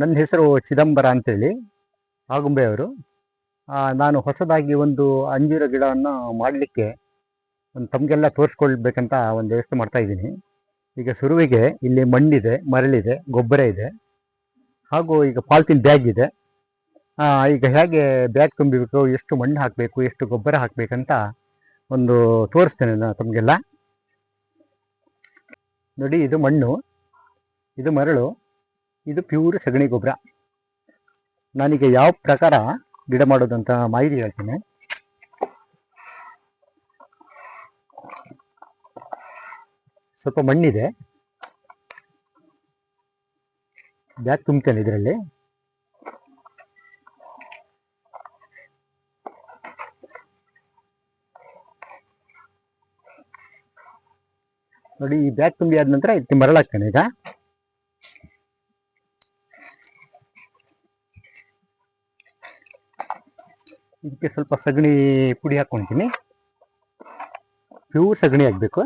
ನನ್ನ ಹೆಸರು ಚಿದಂಬರ ಅಂತೇಳಿ ಆಗುಂಬೆಯವರು ಅವರು. ನಾನು ಹೊಸದಾಗಿ ಒಂದು ಅಂಜೂರ ಗಿಡವನ್ನು ಮಾಡಲಿಕ್ಕೆ ಒಂದು ತಮಗೆಲ್ಲ ತೋರಿಸ್ಕೊಳ್ಬೇಕಂತ ಒಂದು ವ್ಯವಸ್ಥೆ ಮಾಡ್ತಾ ಇದ್ದೀನಿ. ಈಗ ಶುರುವಿಗೆ ಇಲ್ಲಿ ಮಣ್ಣಿದೆ, ಮರಳಿದೆ, ಗೊಬ್ಬರ ಇದೆ. ಹಾಗೂ ಈಗ ಪಾಲ್ತಿನ ಬ್ಯಾಗ್ ಇದೆ. ಈಗ ಹೇಗೆ ಬ್ಯಾಗ್ ತುಂಬಬೇಕು ಎಷ್ಟು ಮಣ್ಣು ಹಾಕಬೇಕು, ಎಷ್ಟು ಗೊಬ್ಬರ ಹಾಕಬೇಕಂತ ಒಂದು ತೋರಿಸ್ತೇನೆ ನಾನು ತಮಗೆಲ್ಲ. ನೋಡಿ, ಇದು ಮಣ್ಣು, ಇದು ಮರಳು. ಇದು ಪ್ಯೂರ್ ಸಗಣಿ ಗೊಬ್ಬರ. ನಾನೀಗ ಯಾವ ಪ್ರಕಾರ ಗಿಡ ಮಾಡೋದಂತ ಮಾಹಿತಿ ಹೇಳ್ತೀನಿ. ಸ್ವಲ್ಪ ಮಣ್ಣಿದೆ. ಬ್ಯಾಗ್ ತುಂಬ್ತೇನೆ ಇದರಲ್ಲಿ. ನೋಡಿ, ಈ ಬ್ಯಾಗ್ ತುಂಬಿ ಆದ ನಂತರ ಇದಕ್ಕೆ ಮರಳಾಗ್ತೇನೆ ಈಗ. ಇದಕ್ಕೆ ಸ್ವಲ್ಪ ಸಗಣಿ ಪುಡಿ ಹಾಕ್ಕೊತೀನಿ ಪ್ಯೂರ್ ಸಗಣಿ ಆಗಬೇಕು.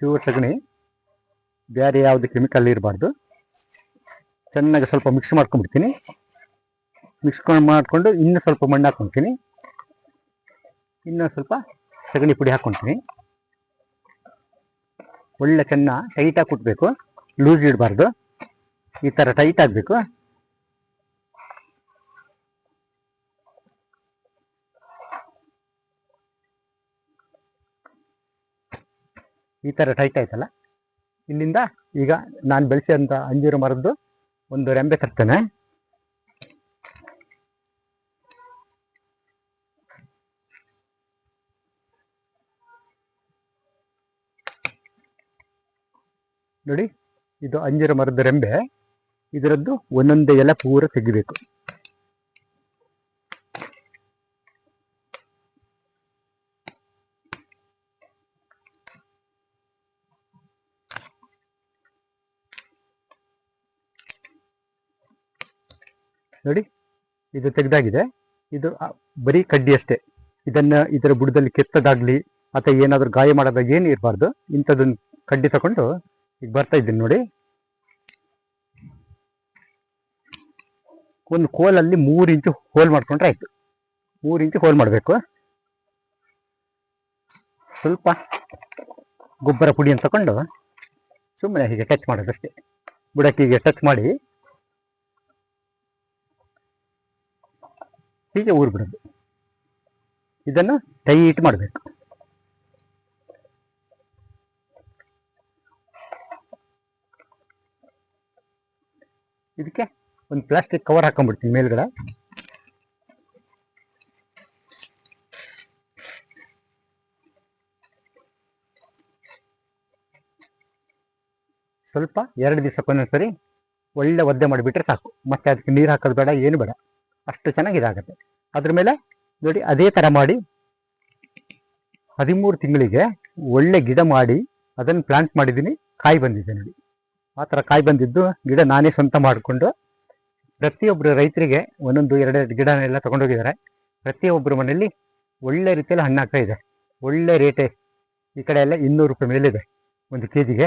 ಪ್ಯೂರ್ ಸಗಣಿ. ಬೇರೆ ಯಾವುದು ಕೆಮಿಕಲ್ ಇರಬಾರ್ದು. ಚೆನ್ನಾಗಿ ಸ್ವಲ್ಪ ಮಿಕ್ಸ್ ಮಾಡ್ಕೊಂಡ್ಬಿಡ್ತೀನಿ. ಮಿಕ್ಸ್ ಮಾಡಿಕೊಂಡು ಇನ್ನೂ ಸ್ವಲ್ಪ ಮಣ್ಣು ಹಾಕ್ಕೊತೀನಿ ಇನ್ನೂ ಸ್ವಲ್ಪ ಸಗಣಿ ಪುಡಿ ಹಾಕ್ಕೊತೀನಿ ಒಳ್ಳೆ ಚೆನ್ನ ಟೈಟಾಗಿ ಕುಟ್ಟಬೇಕು ಲೂಸ್ ಇಡಬಾರ್ದು. ಈ ಥರ ಟೈಟ್ ಆಗಬೇಕು. ಈ ಥರ ಟೈಟ್ ಆಯ್ತಲ್ಲ? ಇಲ್ಲಿಂದ ಈಗ ನಾನು ಬೆಳೆಸಿದಂಥ ಅಂಜೂರ ಮರದ್ದು ಒಂದು ರೆಂಬೆ ತರ್ತೇನೆ. ನೋಡಿ, ಇದು ಅಂಜೂರ ಮರದ ರೆಂಬೆ. ಇದರದ್ದು ಒಂದೊಂದೇ ಎಲೆ ಪೂರ ತೆಗಿಬೇಕು. ನೋಡಿ, ಇದು ತೆಗೆದಾಗಿದೆ. ಇದು ಬರೀ ಕಡ್ಡಿ ಅಷ್ಟೇ. ಇದನ್ನ ಇದರ ಬುಡದಲ್ಲಿ ಕೆತ್ತದಾಗ್ಲಿ, ಅಥವಾ ಏನಾದರೂ ಗಾಯ ಮಾಡೋದಾಗ ಏನು ಇರಬಾರ್ದು, ಇಂಥದ್ದೊಂದು ಕಡ್ಡಿ ತಗೊಂಡು ಈಗ ಬರ್ತಾ ಇದ್ದೀನಿ ನೋಡಿ. ಒಂದು ಕೋಲಲ್ಲಿ ಮೂರು ಇಂಚು ಹೋಲ್ ಮಾಡ್ಕೊಂಡ್ರೆ ಆಯ್ತು. ಮೂರು ಇಂಚು ಹೋಲ್ ಮಾಡಬೇಕು. ಸ್ವಲ್ಪ ಗೊಬ್ಬರ ಪುಡಿಯನ್ನು ತಗೊಂಡು ಸುಮ್ಮನೆ ಹೀಗೆ ಟಚ್ ಮಾಡೋದಷ್ಟೇ. ಬುಡಕ್ಕೆ ಹೀಗೆ ಟಚ್ ಮಾಡಿ ಹೀಗೆ ಊರು ಬಿಡೋದು. ಇದನ್ನು ಟೈಟ್ ಮಾಡಬೇಕು. ಇದಕ್ಕೆ ಒಂದು ಪ್ಲಾಸ್ಟಿಕ್ ಕವರ್ ಹಾಕೊಂಡ್ಬಿಡ್ತೀನಿ ಮೇಲ್ಗಡೆ. ಸ್ವಲ್ಪ ಎರಡು ದಿವಸಕ್ಕೊಂದೊಂದ್ಸರಿ ಒಳ್ಳೆ ಒದ್ದೆ ಮಾಡಿಬಿಟ್ರೆ ಸಾಕು. ಮತ್ತೆ ಅದಕ್ಕೆ ನೀರು ಹಾಕೋದು ಬೇಡ, ಏನು ಬೇಡ. ಅಷ್ಟು ಚೆನ್ನಾಗಿ ಇದಾಗುತ್ತೆ ಅದ್ರ ಮೇಲೆ ನೋಡಿ ಅದೇ ಥರ ಮಾಡಿ ಹದಿಮೂರು ತಿಂಗಳಿಗೆ ಒಳ್ಳೆ ಗಿಡ ಮಾಡಿ ಅದನ್ನು ಪ್ಲಾಂಟ್ ಮಾಡಿದ್ದೀನಿ, ಕಾಯಿ ಬಂದಿದೆ ನೋಡಿ. ಆ ಥರ ಕಾಯಿ ಬಂದಿದ್ದು ಗಿಡ ನಾನೇ ಸ್ವಂತ ಮಾಡಿಕೊಂಡು ಪ್ರತಿಯೊಬ್ಬರು ರೈತರಿಗೆ ಒಂದೊಂದು ಎರಡೆರಡು ಗಿಡನೆಲ್ಲ ತಗೊಂಡೋಗಿದ್ದಾರೆ. ಪ್ರತಿಯೊಬ್ಬರ ಮನೆಯಲ್ಲಿ ಒಳ್ಳೆ ರೀತಿಯಲ್ಲಿ ಹಣ್ಣಾಗ್ತಾ ಇದೆ. ಒಳ್ಳೆ ರೇಟೇ. ಈ ಕಡೆ ಎಲ್ಲ ಇನ್ನೂರು ರೂಪಾಯಿ ಮೇಲಿದೆ ಒಂದು ಕೆ ಜಿಗೆ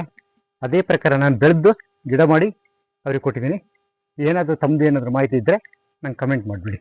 ಅದೇ ಪ್ರಕಾರ ನಾನು ಬೆಳೆದು ಗಿಡ ಮಾಡಿ ಅವ್ರಿಗೆ ಕೊಟ್ಟಿದ್ದೀನಿ. ಏನಾದರೂ ತಮ್ಮದು ಏನಾದರೂ ಮಾಹಿತಿ ಇದ್ದರೆ ನಂಗೆ ಕಮೆಂಟ್ ಮಾಡಿಬಿಡಿ